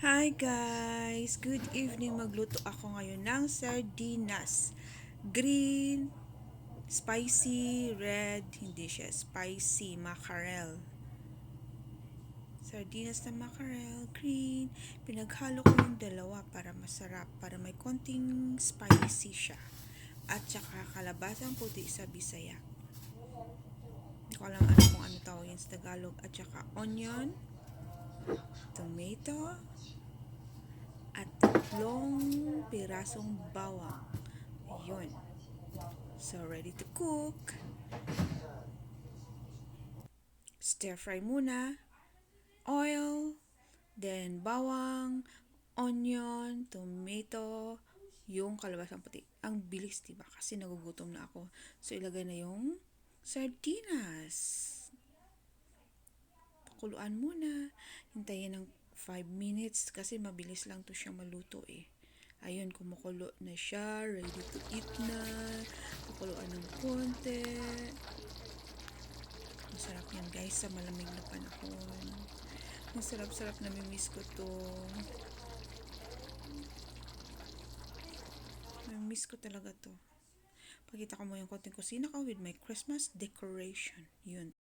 Hi guys! Good evening. Magluto ako ngayon ng sardinas. Green, spicy, red, hindi siya spicy, mackerel. Sardinas na mackerel, green. Pinaghalo ko yung dalawa para masarap, para may konting spicy siya. At saka kalabasang puti sa Bisaya. Hindi ko alam ano kung ano tawag yan sa Tagalog. At saka onion, tomato, at tatlong pirasong bawang. Ayun. So, ready to cook. Stir fry muna. Oil, then bawang, onion, tomato, yung kalabasang puti. Ang bilis, diba? Kasi nagugutom na ako. So, ilagay na yung sardinas pakuluan muna. Hintayin ng 5 minutes kasi mabilis lang to siya maluto eh. Ayun, kumukulo na siya. Ready to eat na. Pakuluan ng konti. Masarap yan guys sa malamig na panahon. Masarap-sarap na miss ko to. Miss ko talaga to. Pakita ko mo yung konting kusina ko with my Christmas decoration. Yun.